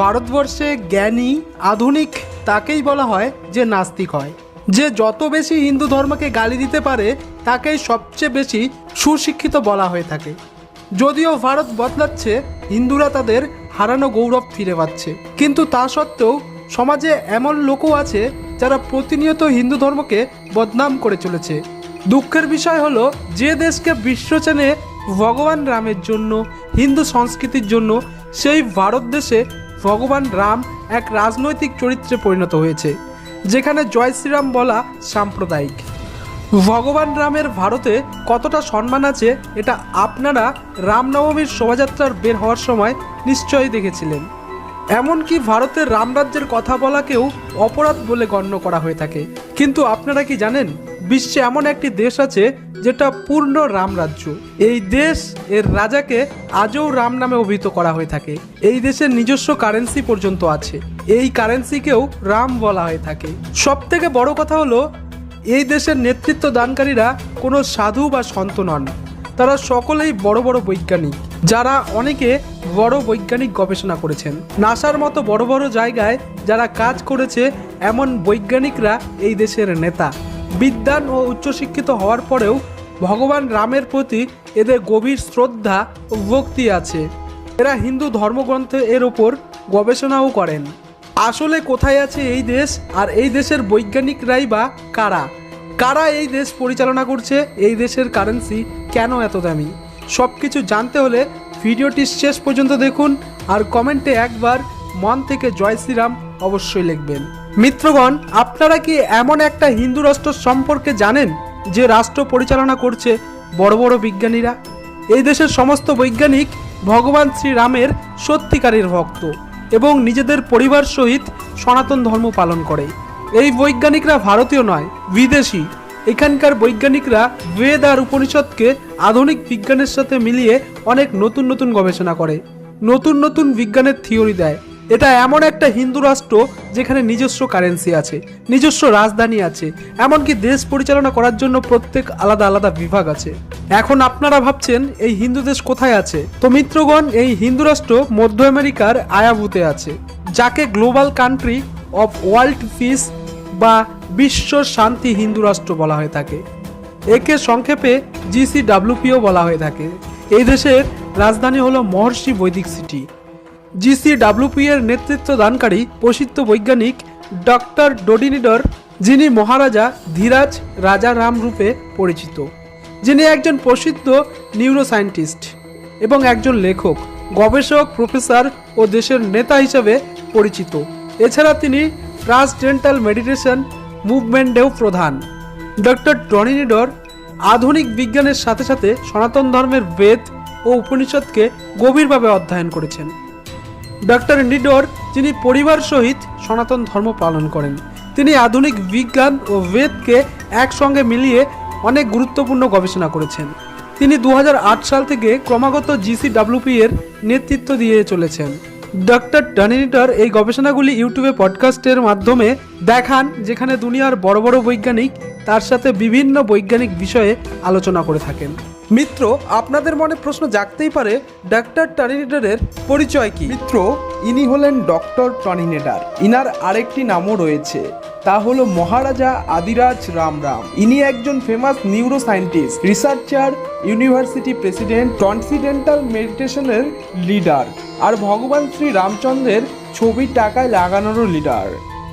ভারতবর্ষে জ্ঞানী, আধুনিক তাকেই বলা হয় যে নাস্তিক হয়। যে যত বেশি হিন্দু ধর্মকে গালি দিতে পারে, তাকেই সবচেয়ে বেশি সুশিক্ষিত বলা হয়ে থাকে। যদিও ভারত বদলাচ্ছে, হিন্দুরা তাদের হারানো গৌরব ফিরে পাচ্ছে। কিন্তু তা সত্ত্বেও সমাজে এমন লোকও আছে যারা প্রতিনিয়ত হিন্দু ধর্মকে বদনাম করে চলেছে। দুঃখের বিষয় হলো, যে দেশকে বিশ্ব চেনে ভগবান রামের জন্য, হিন্দু সংস্কৃতির জন্য, সেই ভারত দেশে ভগবান রাম এক রাজনৈতিক চরিত্রে পরিণত হয়েছে, যেখানে জয় শ্রীরাম বলা সাম্প্রদায়িক। ভগবান রামের ভারতে কতটা সম্মান আছে, এটা আপনারা রামনবমীর শোভাযাত্রার বের হওয়ার সময় নিশ্চয়ই দেখেছিলেন। এমনকি ভারতের রামরাজ্যের কথা বলাকেও অপরাধ বলে গণ্য করা হয়ে থাকে। কিন্তু আপনারা কি জানেন? বিশ্বে এমন একটি দেশ আছে যেটা পূর্ণ রামরাজ্য। এই দেশ এর রাজাকে আজও রাম নামে অভিহিত করা হয়ে থাকে। এই দেশের নিজস্ব কারেন্সি পর্যন্ত আছে। এই কারেন্সিকেও রাম বলা হয়ে থাকে। সব থেকে বড় কথা হলো, এই দেশের নেতৃত্ব দানকারীরা কোনো সাধু বা সন্ত নন। তারা সকলেই বড় বড় বৈজ্ঞানিক, যারা অনেকে বড় বৈজ্ঞানিক গবেষণা করেছেন। নাসার মতো বড় বড় জায়গায় যারা কাজ করেছে, এমন বৈজ্ঞানিকরা এই দেশের নেতা। বিদ্যান ও উচ্চশিক্ষিত হওয়ার পরেও ভগবান রামের প্রতি এদের গভীর শ্রদ্ধা ও ভক্তি আছে। এরা হিন্দু ধর্মগ্রন্থে এর ওপর গবেষণাও করেন। আসলে কোথায় আছে এই দেশ আর এই দেশের বৈজ্ঞানিকরাই বা কারা? কারা এই দেশ পরিচালনা করছে? এই দেশের কারেন্সি কেন এত দামি? সব কিছু জানতে হলে ভিডিওটি শেষ পর্যন্ত দেখুন আর কমেন্টে একবার মন থেকে জয় শ্রীরাম অবশ্যই লিখবেন। মিত্রগণ, আপনারা কি এমন একটা হিন্দু রাষ্ট্র সম্পর্কে জানেন, যে রাষ্ট্র পরিচালনা করছে বড় বড় বিজ্ঞানীরা? এই দেশের সমস্ত বৈজ্ঞানিক ভগবান শ্রীরামের সত্যিকারের ভক্ত এবং নিজেদের পরিবার সহিত সনাতন ধর্ম পালন করে। এই বৈজ্ঞানিকরা ভারতীয় নয়, বিদেশি। এখানকার বৈজ্ঞানিকরা বেদ আর উপনিষদকে আধুনিক বিজ্ঞানের সাথে মিলিয়ে অনেক নতুন নতুন গবেষণা করে। নতুন নতুন বিজ্ঞানের থিওরি দেয়। এটা এমন একটা হিন্দু রাষ্ট্র যেখানে নিজস্ব কারেন্সি আছে, নিজস্ব রাজধানী আছে, এমনকি দেশ পরিচালনা করার জন্য প্রত্যেক আলাদা আলাদা বিভাগ আছে। এখন আপনারা ভাবছেন, এই হিন্দু দেশ কোথায় আছে? তো মিত্রগণ, এই হিন্দু রাষ্ট্র মধ্য আমেরিকার আয়াভূতে আছে, যাকে global country of world peace বা বিশ্ব শান্তি হিন্দু রাষ্ট্র বলা হয়ে থাকে। একে সংক্ষেপে জিসিডাব্লিউপিও বলা হয়ে থাকে। এই দেশের রাজধানী হলো মহর্ষি বৈদিক সিটি জিসিডাব্লিউপি এর নেতৃত্ব দানকারী প্রসিদ্ধ বৈজ্ঞানিক ডক্টর ডোডিনিডর, যিনি মহারাজা ধীরাজ রাজা রাম রূপে পরিচিত। যিনি একজন প্রসিদ্ধ নিউরোসায়েন্টিস্ট এবং একজন লেখক, গবেষক, প্রফেসর ও দেশের নেতা হিসেবে পরিচিত। এছাড়া তিনি ট্রান্সডেন্টাল মেডিটেশন মুভমেন্টেও প্রধান। ডক্টর টনিনিডর আধুনিক বিজ্ঞানের সাথে সাথে সনাতন ধর্মের বেদ ও উপনিষদকে গভীরভাবে অধ্যয়ন করেছেন। ডক্টর নিডোর যিনি পরিবার সহিত সনাতন ধর্ম পালন করেন। তিনি আধুনিক বিজ্ঞান ও বেদকে একসঙ্গে মিলিয়ে অনেক গুরুত্বপূর্ণ গবেষণা করেছেন। তিনি দু হাজার আট সাল থেকে ক্রমাগত জিসিডাব্লিউপি এর নেতৃত্ব দিয়ে চলেছেন। ডক্টর টনিনিটর এই গবেষণাগুলি ইউটিউবে পডকাস্টের মাধ্যমে দেখান, যেখানে দুনিয়ার বড় বড় বৈজ্ঞানিক তার সাথে বিভিন্ন বৈজ্ঞানিক বিষয়ে আলোচনা করে থাকেন। মিত্র, আপনাদের মনে প্রশ্ন জাগতেই পারে ডক্টর টনিনিটরের পরিচয় কি? মিত্র, ইনি হলেন ডক্টর টর্নিনেডার ইনার আরেকটি নামও রয়েছে, তা হলো মহারাজা আদিরাজ রাম রাম। ইনি একজন famous neuro scientist researcher university president transcendental মেডিটেশনের লিডার আর ভগবান শ্রী রামচন্দ্রের ছবি টাকায় লাগানোরও লিডার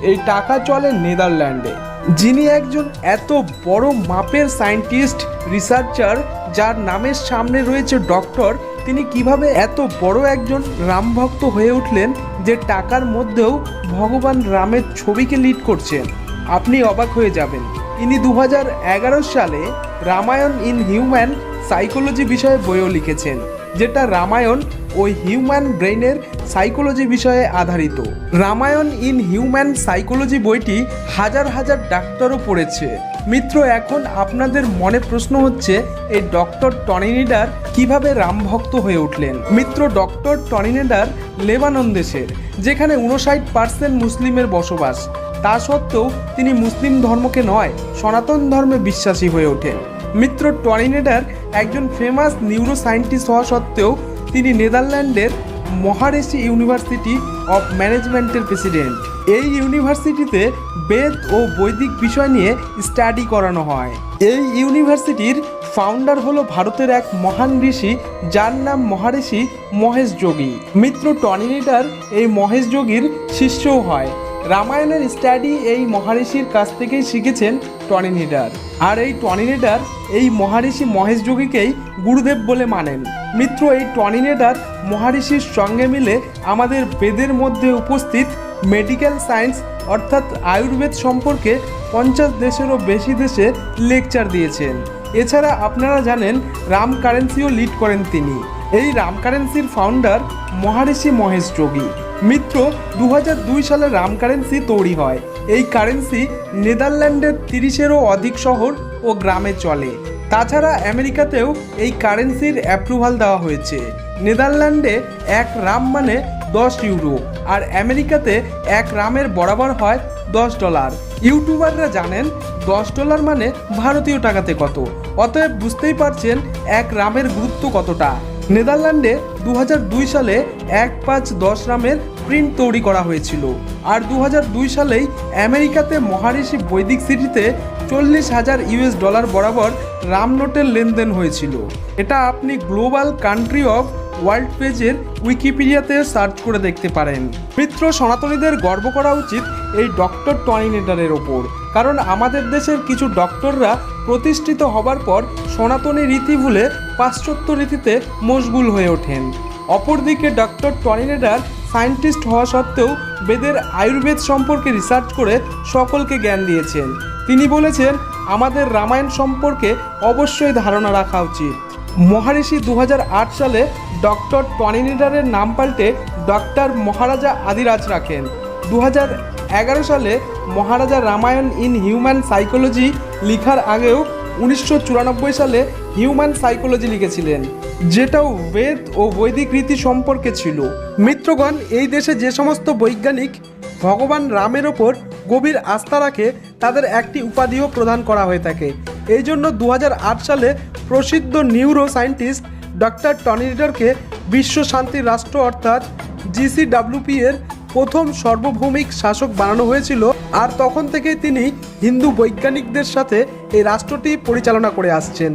এই টাকা চলে নেদারল্যান্ডে। যিনি একজন এত বড় মাপের সায়েন্টিস্ট রিসার্চার যার নামের সামনে রয়েছে ডক্টর, তিনি কীভাবে এত বড় একজন রামভক্ত হয়ে উঠলেন যে টাকার মধ্যেও ভগবান রামের ছবিকে লিড করছেন? আপনি অবাক হয়ে যাবেন। তিনি দু হাজার এগারো সালে রামায়ণ ইন হিউম্যান সাইকোলজি বিষয়ে বইও লিখেছেন। যেটা রামায়ণ ওই হিউম্যান ব্রেইনের সাইকোলজি বিষয়ে আধারিত। রামায়ণ ইন হিউম্যান সাইকোলজি বইটি হাজার হাজার ডাক্তারও পড়েছে। মিত্র, এখন আপনাদের মনে প্রশ্ন হচ্ছে, এই ডক্টর টনিনিডার কীভাবে রামভক্ত হয়ে উঠলেন? মিত্র, ডক্টর টনিনিডার লেবানন দেশের যেখানে উনষাট পার্সেন্ট মুসলিমের বসবাস। তা সত্ত্বেও তিনি মুসলিম ধর্মকে নয়, সনাতন ধর্মে বিশ্বাসী হয়ে ওঠেন। মিত্র টর্নিনেডার একজন ফেমাস নিউরো সায়েন্টিস্ট হওয়া সত্ত্বেও তিনি নেদারল্যান্ডের মহারেশি ইউনিভার্সিটি অফ ম্যানেজমেন্টের প্রেসিডেন্ট। এই ইউনিভার্সিটিতে বেদ ও বৈদিক বিষয় নিয়ে স্টাডি করানো হয়। এই ইউনিভার্সিটির ফাউন্ডার হলো ভারতের এক মহান ঋষি, যার নাম মহারিষি মহেশ যোগী। মিত্র টনিনিটার এই মহেশ যোগীর শিষ্যও হয়। রামায়ণের স্টাডি এই মহারিষির কাছ থেকেই শিখেছেন টনি নিডার। আর এই টনি টনিনেডার এই মহারিষি মহেশ যোগীকেই গুরুদেব বলে মানেন। মিত্র, এই টনি টনিনেডার মহারিষির সঙ্গে মিলে আমাদের বেদের মধ্যে উপস্থিত মেডিকেল সায়েন্স অর্থাৎ আয়ুর্বেদ সম্পর্কে পঞ্চাশ দেশেরও বেশি দেশে লেকচার দিয়েছেন। এছাড়া আপনারা জানেন রাম কারেন্সিও লিড করেন তিনি। এই রাম কারেন্সির ফাউন্ডার মহারিষি মহেশ যোগী। মিত্র দু হাজার দুই সালে রাম কারেন্সি তৈরি হয়। এই কারেন্সি নেদারল্যান্ডের তিরিশেরও অধিক শহর ও গ্রামে চলে। তাছাড়া আমেরিকাতেও এই কারেন্সির অ্যাপ্রুভাল দেওয়া হয়েছে। নেদারল্যান্ডে এক রাম মানে দশ ইউরো আর আমেরিকাতে এক রামের বরাবর হয় দশ ডলার। ইউটিউবাররা জানেন, দশ ডলার মানে ভারতীয় টাকাতে কত। অতএব বুঝতেই পারছেন এক রামের গুরুত্ব কতটা। নেদারল্যান্ডে দু হাজার দুই সালে এক পাঁচ দশ রামের প্রিন্ট তৈরি করা হয়েছিল। আর দু হাজার দুই সালেই আমেরিকাতে মহারিষি বৈদিক সিটিতে চল্লিশ হাজার ইউএস ডলার বরাবর রাম নোটের লেনদেন হয়েছিল। এটা আপনি গ্লোবাল কান্ট্রি অফ ওয়ার্ল্ড পেজের উইকিপিডিয়াতে সার্চ করে দেখতে পারেন। মিত্র সনাতনীদের গর্ব করা উচিত এই ডক্টর টর্নিনেটারের ওপর। কারণ আমাদের দেশের কিছু ডক্টররা প্রতিষ্ঠিত হবার পর সনাতনী রীতি ভুলে পাশ্চাত্য রীতিতে মশগুল হয়ে ওঠেন। অপরদিকে ডক্টর টনিনেডার সায়েন্টিস্ট হওয়া সত্ত্বেও বেদের আয়ুর্বেদ সম্পর্কে রিসার্চ করে সকলকে জ্ঞান দিয়েছেন। তিনি বলেছেন, আমাদের রামায়ণ সম্পর্কে অবশ্যই ধারণা রাখা উচিত। মহারিষি দু হাজার আট সালে ডক্টর টনিনেডারের নাম পাল্টে ডক্টর মহারাজা আদিরাজ রাখেন। দু এগারো সালে Maharaja Ramayana in human psychology লিখার আগেও উনিশশো চুরানব্বই সালে হিউম্যান সাইকোলজি লিখেছিলেন, যেটাও বেদ ও বৈদিক রীতি সম্পর্কে ছিল। মিত্রগণ, এই দেশে যে সমস্ত বৈজ্ঞানিক ভগবান রামের ওপর গভীর আস্থা রাখে, তাদের একটি উপাধিও প্রদান করা হয়ে থাকে। এই জন্য দু হাজার আট সালে প্রসিদ্ধ নিউরো সায়েন্টিস্ট ডক্টর টনি রিডারকে বিশ্ব শান্তির রাষ্ট্র অর্থাৎ জিসিডাব্লিউপি এর প্রথম সার্বভৌমিক শাসক বানানো হয়েছিল আর তখন থেকেই তিনি হিন্দু বৈজ্ঞানিকদের সাথে এই রাষ্ট্রটি পরিচালনা করে আসছেন।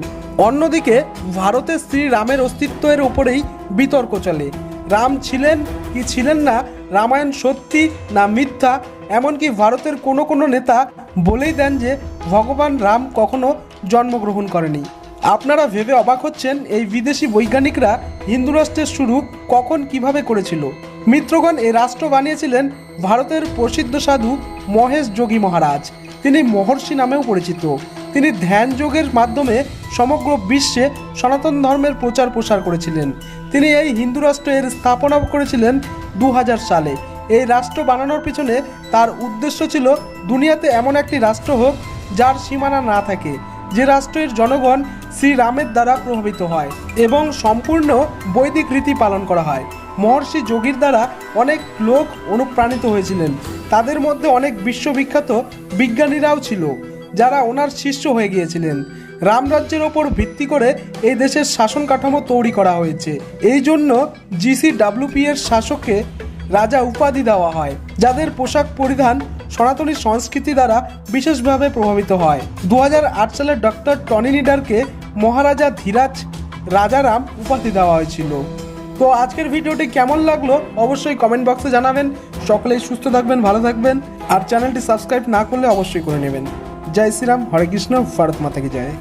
অন্যদিকে ভারতে শ্রী রামের অস্তিত্বের উপরেই বিতর্ক চলে। রাম ছিলেন কি ছিলেন না, রামায়ণ সত্যি না মিথ্যা, এমনকি ভারতের কোনো কোনো নেতা বলেই দেন যে ভগবান রাম কখনো জন্মগ্রহণ করেনি। আপনারা ভেবে অবাক হচ্ছেন, এই বিদেশি বৈজ্ঞানিকরা হিন্দু রাষ্ট্রের শুরু কখন কীভাবে করেছিল? মিত্রগণ এ রাষ্ট্র বানিয়েছিলেন ভারতের প্রসিদ্ধ সাধু মহেশ যোগী মহারাজ। তিনি মহর্ষি নামেও পরিচিত। তিনি ধ্যান যোগের মাধ্যমে সমগ্র বিশ্বে সনাতন ধর্মের প্রচার প্রসার করেছিলেন। তিনি এই হিন্দু রাষ্ট্রের স্থাপনা করেছিলেন দু হাজার সালে। এই রাষ্ট্র বানানোর পিছনে তার উদ্দেশ্য ছিল দুনিয়াতে এমন একটি রাষ্ট্র হোক যার সীমানা না থাকে, যে রাষ্ট্রের জনগণ শ্রীরামের দ্বারা প্রভাবিত হয় এবং সম্পূর্ণ বৈদিক রীতি পালন করা হয়। মহর্ষি যোগীর দ্বারা অনেক লোক অনুপ্রাণিত হয়েছিলেন। তাদের মধ্যে অনেক বিশ্ববিখ্যাত বিজ্ঞানীরাও ছিল, যারা ওনার শিষ্য হয়ে গিয়েছিলেন। রামরাজ্যের ওপর ভিত্তি করে এই দেশের শাসন কাঠামো তৈরি করা হয়েছে। এই জন্য জিসি ডাব্লিউপি এর শাসককে রাজা উপাধি দেওয়া হয়, যাদের পোশাক পরিধান সনাতনী সংস্কৃতি দ্বারা বিশেষভাবে প্রভাবিত হয়। দু হাজার আট সালে ডক্টর টনি লিডারকে মহারাজা ধীরাজ রাজারাম উপাধি দেওয়া হয়েছিল। তো আজকের ভিডিওটি কেমন লাগল অবশ্যই কমেন্ট বক্সে জানাবেন। সকলেই সুস্থ থাকবেন, ভালো থাকবেন। আর চ্যানেলটি সাবস্ক্রাইব না করলে অবশ্যই করে নেবেন। জয় শ্রীরাম, হরে কৃষ্ণ, ভারত মাতাকে জয়।